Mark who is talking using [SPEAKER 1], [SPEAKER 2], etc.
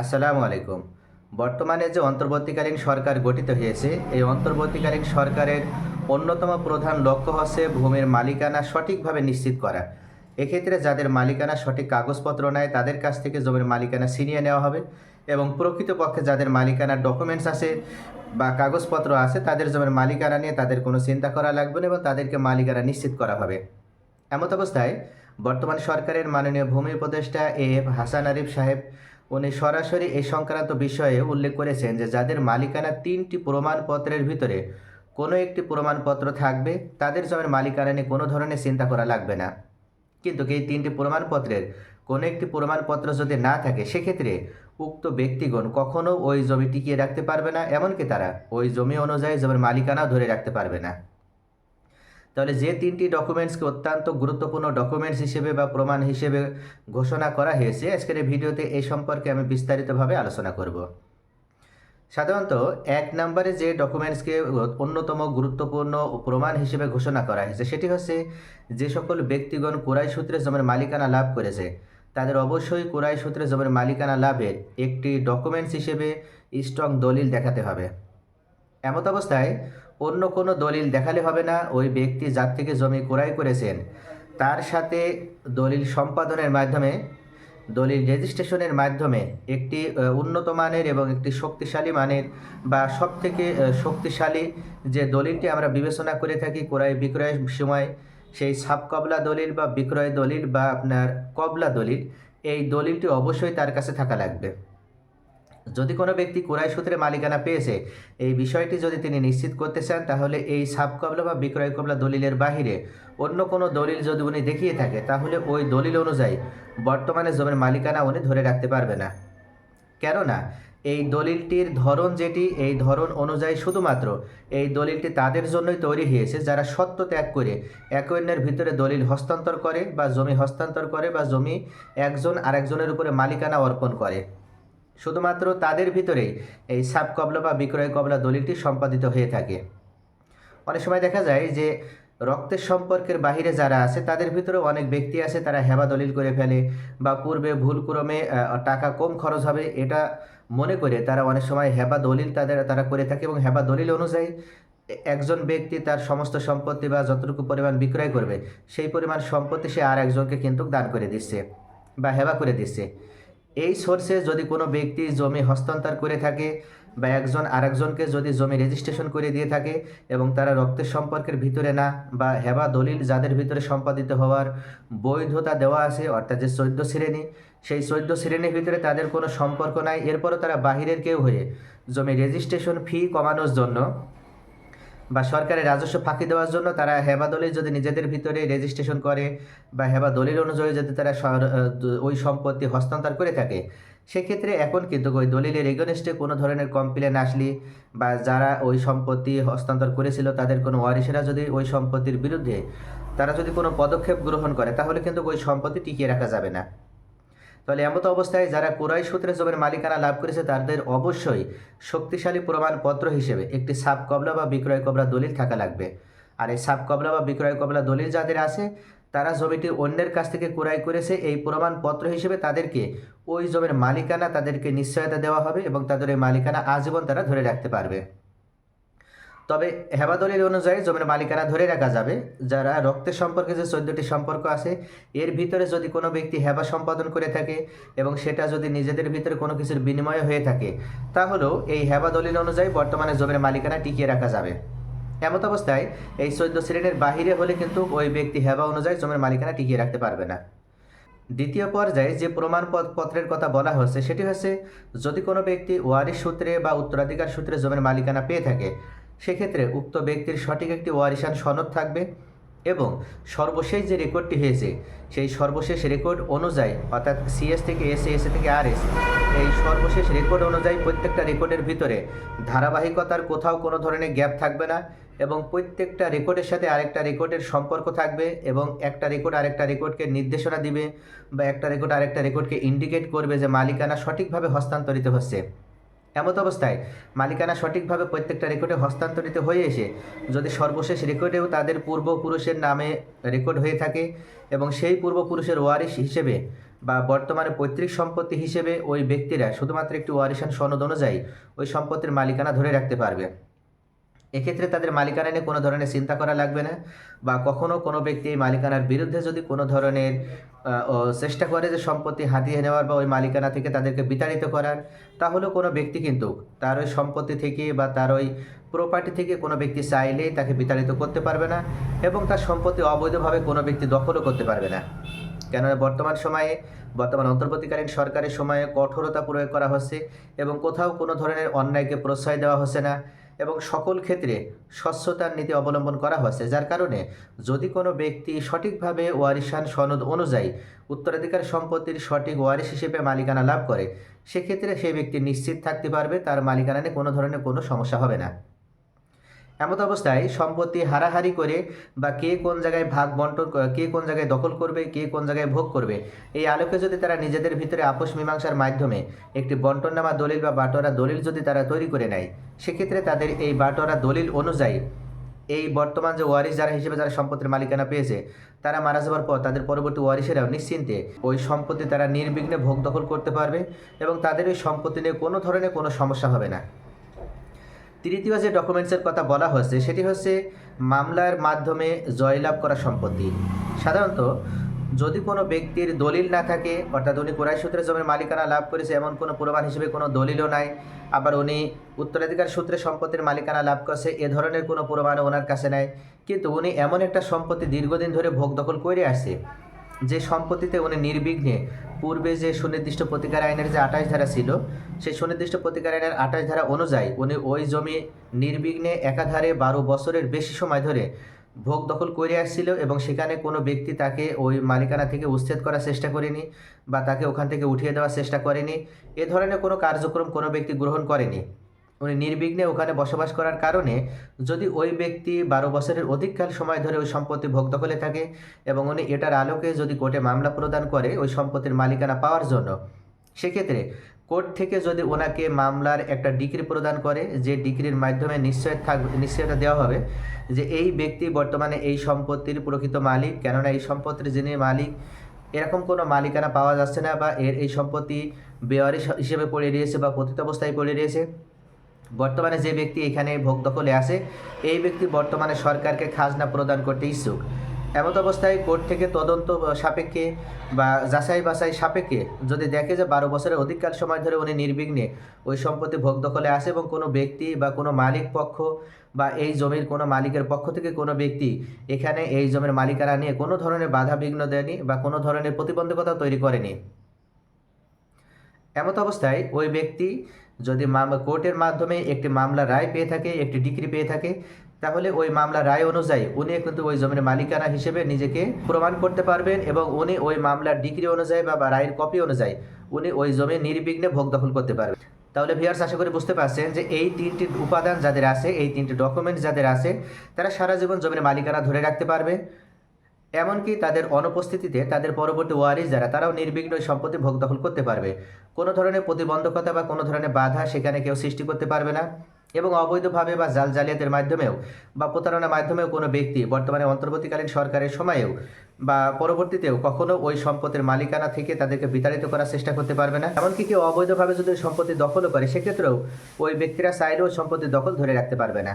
[SPEAKER 1] আসসালামু আলাইকুম। বর্তমানে যে অন্তর্বর্তীকালীন সরকার গঠিত হয়েছে, এই অন্তর্বর্তীকালীন সরকারের অন্যতম প্রধান লক্ষ্য হচ্ছে ভূমির মালিকানা সঠিকভাবে নিশ্চিত করা। এক্ষেত্রে যাদের মালিকানা সঠিক কাগজপত্র নেয় তাদের কাছ থেকে জমির মালিকানা ছিনিয়ে নেওয়া হবে এবং প্রকৃতপক্ষে যাদের মালিকানা ডকুমেন্টস আছে বা কাগজপত্র আছে, তাদের জমির মালিকানা নিয়ে তাদের কোনো চিন্তা করা লাগবে না এবং তাদেরকে মালিকানা নিশ্চিত করা হবে। এমত অবস্থায় বর্তমান সরকারের মাননীয় ভূমি উপদেষ্টা এ এফ হাসান আরিফ সাহেব উনি সরাসরি এই সংক্রান্ত বিষয়ে উল্লেখ করেছেন যে যাদের মালিকানা তিনটি প্রমাণপত্রের ভিতরে কোনো একটি প্রমাণপত্র থাকবে, তাদের জমির মালিকানা নিয়ে কোনো ধরনের চিন্তা করা লাগবে না। কিন্তু এই তিনটি প্রমাণপত্রের কোনো একটি প্রমাণপত্র যদি না থাকে, সেক্ষেত্রে উক্ত ব্যক্তিগণ কখনও ওই জমি টিকিয়ে রাখতে পারবে না, এমনকি তারা ওই জমি অনুযায়ী জমির মালিকানাও ধরে রাখতে পারবে না। তাহলে যে তিনটি ডকুমেন্টসকে অত্যন্ত গুরুত্বপূর্ণ ডকুমেন্টস হিসেবে বা প্রমাণ হিসেবে ঘোষণা করা হয়েছে, আজকের ভিডিওতে এই সম্পর্কে আমি বিস্তারিতভাবে আলোচনা করব। সাধারণত এক নম্বরে যে ডকুমেন্টসকে অন্যতম গুরুত্বপূর্ণ প্রমাণ হিসেবে ঘোষণা করা হয়েছে, সেটি হচ্ছে যে সকল ব্যক্তিগণ কোরাই সূত্রে জমির মালিকানা লাভ করেছে, তাদের অবশ্যই কোরাই সূত্রে জমির মালিকানা লাভের একটি ডকুমেন্টস হিসেবে স্ট্রং দলিল দেখাতে হবে। এমত অবস্থায় অন্য কোনো দলিল দেখালে হবে না, ওই ব্যক্তি যার থেকে জমি ক্রয় করেছেন। তার সাথে দলিল সম্পাদনের মাধ্যমে, দলিল রেজিস্ট্রেশনের মাধ্যমে একটি উন্নত মানের এবং একটি শক্তিশালী মানের বা সব থেকে শক্তিশালী যে দলিলটি আমরা বিবেচনা করে থাকি ক্রয় বিক্রয়ের সময়, সেই সাব কবলা দলিল বা বিক্রয় দলিল বা আপনার কবলা দলিল, এই দলিলটি অবশ্যই তার কাছে থাকা লাগবে। যদি কোনো ব্যক্তি কোরাই সূত্রে মালিকানা পেয়েছে, এই বিষয়টি যদি তিনি নিশ্চিত করতে চান, তাহলে এই সাব কবলা বা বিক্রয় কবলা দলিলের বাহিরে অন্য কোনো দলিল যদি উনি দেখিয়ে থাকে, তাহলে ওই দলিল অনুযায়ী বর্তমানে জমির মালিকানা উনি ধরে রাখতে পারবে না। কেননা, এই দলিলটির ধরন যেটি, এই ধরন অনুযায়ী শুধুমাত্র এই দলিলটি তাদের জন্যই তৈরি হয়েছে, যারা সত্য ত্যাগ করে এক অন্যের ভিতরে দলিল হস্তান্তর করে বা জমি হস্তান্তর করে বা জমি একজন আরেকজনের উপরে মালিকানা অর্পণ করে। শুধুমাত্র তাদের ভিতরেই এই সাব কবলা বা বিক্রয় কবলা দলিলটি সম্পাদিত হয়ে থাকে। অনেক সময় দেখা যায় যে রক্তের সম্পর্কের বাহিরে যারা আছে, তাদের ভিতরে অনেক ব্যক্তি আছে, তারা হেবা দলিল করে ফেলে বা পূর্বে ভুলক্রমে টাকা কম খরচ হবে এটা মনে করে তারা অনেক সময় হেবা দলিল তাদের, তারা করে থাকে এবং হেবা দলিল অনুযায়ী একজন ব্যক্তি তার সমস্ত সম্পত্তি বা যতটুকু পরিমাণ বিক্রয় করবে, সেই পরিমাণ সম্পত্তি সে আর একজনকে কিন্তু দান করে দিচ্ছে বা হেবা করে দিচ্ছে। এই সোর্সে যদি কোনো ব্যক্তি জমি হস্তান্তর করে থাকে বা একজন আরেকজনকে যদি জমি রেজিস্ট্রেশন করে দিয়ে থাকে এবং তারা রক্তের সম্পর্কের ভিতরে না বা হেবা দলিল যাদের ভিতরে সম্পাদিত হওয়ার বৈধতা দেওয়া আছে, অর্থাৎ যে চৈদ্দ শ্রেণি, সেই চৈদ্দ শ্রেণির ভিতরে তাদের কোনো সম্পর্ক নাই। এরপরও তারা বাহিরের কেউ হয়ে জমি রেজিস্ট্রেশন ফি কমানোর জন্য বা সরকারের রাজস্ব ফাঁকি দেওয়ার জন্য তারা হেবা দলিল যদি নিজেদের ভিতরে রেজিস্ট্রেশন করে বা হেবা দলিল অনুযায়ী যদি তারা ওই সম্পত্তি হস্তান্তর করে থাকে, সেক্ষেত্রে এখন কিন্তু ওই দলিলের এগেনস্টে কোনো ধরনের কমপ্লেন আসলে বা যারা ওই সম্পত্তি হস্তান্তর করেছিল তাদের কোনো ওয়ারিশেরা যদি ওই সম্পত্তির বিরুদ্ধে তারা যদি কোনো পদক্ষেপ গ্রহণ করে, তাহলে কিন্তু ওই সম্পত্তি টিকিয়ে রাখা যাবে না। তাহলে এমত অবস্থায় যারা কোরাই সূত্রে জমির মালিকানা লাভ করেছে, তাদের অবশ্যই শক্তিশালী প্রমাণপত্র হিসেবে একটি সাপ কবলা বা বিক্রয় কবলা দলিল থাকা লাগবে। আর এই সাপ কবলা বা বিক্রয় কবলা দলিল যাদের আছে, তারা জমিটি অন্যের কাছ থেকে ক্রয় করেছে, এই প্রমাণপত্র হিসেবে তাদেরকে ওই জমির মালিকানা তাদেরকে নিশ্চয়তা দেওয়া হবে এবং তাদের এই মালিকানা আজীবন তারা ধরে রাখতে পারবে। তবে হেবা দলিল অনুযায়ী জমির মালিকানা ধরে রাখা যাবে। যারা রক্তের সম্পর্কে যে চোদ্দটি সম্পর্ক আছে, এর ভিতরে যদি কোনো ব্যক্তি হেবা সম্পাদন করে থাকে এবং সেটা যদি নিজেদের ভিতরে কোনো কিছুর বিনিময়ে হয়ে থাকে, তাহলেও এই হেবা দলিল অনুযায়ী বর্তমানে জমির মালিকানা টিকিয়ে রাখা যাবে। এমত অবস্থায় এই চোদ্দ শ্রেণির বাহিরে হলে কিন্তু ওই ব্যক্তি হেবা অনুযায়ী জমির মালিকানা টিকিয়ে রাখতে পারবে না। দ্বিতীয় পর্যায়ে যে প্রমাণপত্রের কথা বলা হচ্ছে সেটি হচ্ছে, যদি কোনো ব্যক্তি ওয়ারিশ সূত্রে বা উত্তরাধিকার সূত্রে জমির মালিকানা পেয়ে থাকে সেক্ষেত্রে উক্ত ব্যক্তির সঠিক একটি ওয়ারিশান সনদ থাকবে এবং সর্বশেষ যে রেকর্ডটি হয়েছে, সেই সর্বশেষ রেকর্ড অনুযায়ী, অর্থাৎ সিএস থেকে এস এস থেকে আর এস এই সর্বশেষ রেকর্ড অনুযায়ী প্রত্যেকটা রেকর্ডের ভিতরে ধারাবাহিকতার কোথাও কোনো ধরনের গ্যাপ থাকবে না এবং প্রত্যেকটা রেকর্ডের সাথে আরেকটা রেকর্ডের সম্পর্ক থাকবে এবং একটা রেকর্ড আরেকটা রেকর্ডকে নির্দেশনা দিবে বা একটা রেকর্ড আরেকটা রেকর্ডকে ইন্ডিকেট করবে যে মালিকানা সঠিকভাবে হস্তান্তরিত হচ্ছে। এমত অবস্থায় মালিকানা সঠিকভাবে প্রত্যেকটা রেকর্ডে হস্তান্তরিত হয়ে এসে যদি সর্বশেষ রেকর্ডেও তাদের পূর্বপুরুষের নামে রেকর্ড হয়ে থাকে এবং সেই পূর্বপুরুষের ওয়ারিশ হিসেবে বা বর্তমানে পৈতৃক সম্পত্তি হিসেবে ওই ব্যক্তিরা শুধুমাত্র একটি ওয়ারিশান সনদ অনুযায়ী ওই সম্পত্তির মালিকানা ধরে রাখতে পারবে। এক্ষেত্রে তাদের মালিকানা নিয়ে কোনো ধরনের চিন্তা করা লাগবে না বা কখনো কোনো ব্যক্তি এই মালিকানার বিরুদ্ধে যদি কোনো ধরনের চেষ্টা করে যে সম্পত্তি হাতিয়ে নেওয়ার বা ওই মালিকানা থেকে তাদেরকে বিতাড়িত করার, তাহলেও কোনো ব্যক্তি কিন্তু তার ওই সম্পত্তি থেকে বা তার ওই প্রপার্টি থেকে কোনো ব্যক্তি চাইলেই তাকে বিতাড়িত করতে পারবে না এবং তার সম্পত্তি অবৈধভাবে কোনো ব্যক্তি দখলও করতে পারবে না। কেননা বর্তমান সময়ে, বর্তমান অন্তর্বর্তীকালীন সরকারের সময়ে কঠোরতা প্রয়োগ করা হচ্ছে এবং কোথাও কোনো ধরনের অন্যায়কে প্রশ্রয় দেওয়া হচ্ছে না। এবং সকল ক্ষেত্রে স্বচ্ছতার নীতি অবলম্বন করা হয়েছে, যার কারণে যদি কোনো ব্যক্তি সঠিকভাবে ওয়ারিশান সনদ অনুযায়ী উত্তরাধিকার সম্পত্তির সঠিক ওয়ারিশ হিসেবে মালিকানা লাভ করে, সেক্ষেত্রে সেই ব্যক্তি নিশ্চিত থাকতে পারবে, তার মালিকানা নিয়ে কোনো ধরনের কোনো সমস্যা হবে না। এমত অবস্থায় সম্পত্তি হারাহারি করে বা কে কোন জায়গায় ভাগ বন্টন কে কোন জায়গায় দখল করবে, কে কোন জায়গায় ভোগ করবে, এই আলোকে যদি তারা নিজেদের ভিতরে আপোষ মীমাংসার মাধ্যমে একটি বন্টননামা দলিল বা বাটোয়ারা দলিল যদি তারা তৈরি করে নেয়, সেক্ষেত্রে তাদের এই বাটোয়ারা দলিল অনুযায়ী এই বর্তমান যে ওয়ারিশ যারা হিসেবে যারা সম্পত্তির মালিকানা পেয়েছে, তারা মারা যাওয়ার পর তাদের পরবর্তী ওয়ারিশেরাও নিশ্চিন্তে ওই সম্পত্তি তারা নির্বিঘ্নে ভোগ দখল করতে পারবে এবং তাদের ওই সম্পত্তি নিয়ে কোনো ধরনের কোনো সমস্যা হবে না। তৃতীয় যে ডকুমেন্টসের কথা বলা হয়েছে, সেটি হচ্ছে মামলার মাধ্যমে জয়লাভ করা সম্পত্তি। সাধারণত যদি কোনো ব্যক্তির দলিল না থাকে, অর্থাৎ উনি কোরআই সূত্রে জমির মালিকানা লাভ করেছে, এমন কোনো প্রমাণ হিসেবে কোনো দলিলও নাই, আবার উনি উত্তরাধিকার সূত্রে সম্পত্তির মালিকানা লাভ করছে, এ ধরনের কোনো প্রমাণও ওনার কাছে নাই। কিন্তু উনি এমন একটা সম্পত্তি দীর্ঘদিন ধরে ভোগ দখল করে আসছে যে সম্পত্তিতে উনি নির্বিঘ্নে পূর্বে যে সুনির্দিষ্ট প্রতিকার আইনের যে আঠাশ ধারা ছিল, সেই সুনির্দিষ্ট প্রতিকার আইনের আঠাশ ধারা অনুযায়ী উনি ওই জমি নির্বিঘ্নে একাধারে বারো বছরের বেশি সময় ধরে ভোগ দখল করে আসছিল এবং সেখানে কোনো ব্যক্তি তাকে ওই মালিকানা থেকে উচ্ছেদ করার চেষ্টা করেনি বা তাকে ওখান থেকে উঠিয়ে দেওয়ার চেষ্টা করেনি। এ ধরনের কোনো কার্যক্রম কোনো ব্যক্তি গ্রহণ করেনি। উনি নির্বিঘ্নে ওখানে বসবাস করার কারণে যদি ওই ব্যক্তি বারো বছরের অধিককাল সময় ধরে ওই সম্পত্তি ভোগ দখলে থাকে এবং উনি এটার আলোকে যদি কোর্টে মামলা প্রদান করে ওই সম্পত্তির মালিকানা পাওয়ার জন্য, সেক্ষেত্রে কোর্ট থেকে যদি ওনাকে মামলার একটা ডিগ্রি প্রদান করে, যে ডিগ্রির মাধ্যমে নিশ্চয় থাক, নিশ্চয়তা দেওয়া হবে যে এই ব্যক্তি বর্তমানে এই সম্পত্তির প্রকৃত মালিক, কেননা এই সম্পত্তির যিনি মালিক, এরকম কোনো মালিকানা পাওয়া যাচ্ছে না বা এর এই সম্পত্তি বেওয়ারি হিসেবে পড়ে রয়েছে বা পতিত অবস্থায় পড়ে রয়েছে। বর্তমানে যে ব্যক্তি এখানে ভোগ দখলে আছে, এই ব্যক্তি বর্তমানে সরকারকে খাজনা প্রদান করতে ইচ্ছুক। এমত অবস্থায় কোর্ট থেকে তদন্ত সাপেক্ষে বা যাচাই বাছাই সাপেক্ষে যদি দেখে যে বারো বছরের অধিককাল সময় ধরে উনি নির্বিঘ্নে ওই সম্পত্তি ভোগ দখলে আসে এবং কোনো ব্যক্তি বা কোনো মালিক পক্ষ বা এই জমির কোনো মালিকের পক্ষ থেকে কোনো ব্যক্তি এখানে এই জমির মালিকারা নিয়ে কোনো ধরনের বাধা বিঘ্ন দেয়নি বা কোনো ধরনের প্রতিবন্ধকতা তৈরি করেনি। এমত অবস্থায় ওই ব্যক্তি যদি কোর্টের মাধ্যমে একটি মামলা রায় পেয়ে থাকে, একটি ডিগ্রি পেয়ে থাকে, তাহলে ওই মামলা রায় অনুযায়ী উনি কিন্তু ওই জমির মালিকানা হিসেবে নিজেকে প্রমাণ করতে পারবেন এবং উনি ওই মামলার ডিগ্রি অনুযায়ী বা রায়ের কপি অনুযায়ী উনি ওই জমি নির্বিঘ্নে ভোগ দখল করতে পারবেন। তাহলে ভিউয়ার্স আশা করে বুঝতে পারছেন যে এই তিনটি উপাদান যাদের আছে, এই তিনটি ডকুমেন্ট যাদের আছে, তারা সারা জীবন জমির মালিকানা ধরে রাখতে পারবে। এমনকি তাদের অনুপস্থিতিতে তাদের পরবর্তী ওয়ারিশ যারা, তারাও নির্বিঘ্ন সম্পত্তি ভোগ দখল করতে পারবে। কোনো ধরনের প্রতিবন্ধকতা বা কোনো ধরনের বাধা সেখানে কেউ সৃষ্টি করতে পারবে না এবং অবৈধভাবে বা জাল জালিয়াতের মাধ্যমেও বা প্রতারণার মাধ্যমেও কোনো ব্যক্তি বর্তমানে অন্তর্বর্তীকালীন সরকারের সময়েও বা পরবর্তীতেও কখনো ওই সম্পত্তির মালিকানা থেকে তাদেরকে বিতাড়িত করার চেষ্টা করতে পারবে না। এমনকি কেউ অবৈধভাবে যদি সম্পত্তি দখলও করে, সেক্ষেত্রেও ওই ব্যক্তিরা চাইলেও সম্পত্তি দখল ধরে রাখতে পারবে না।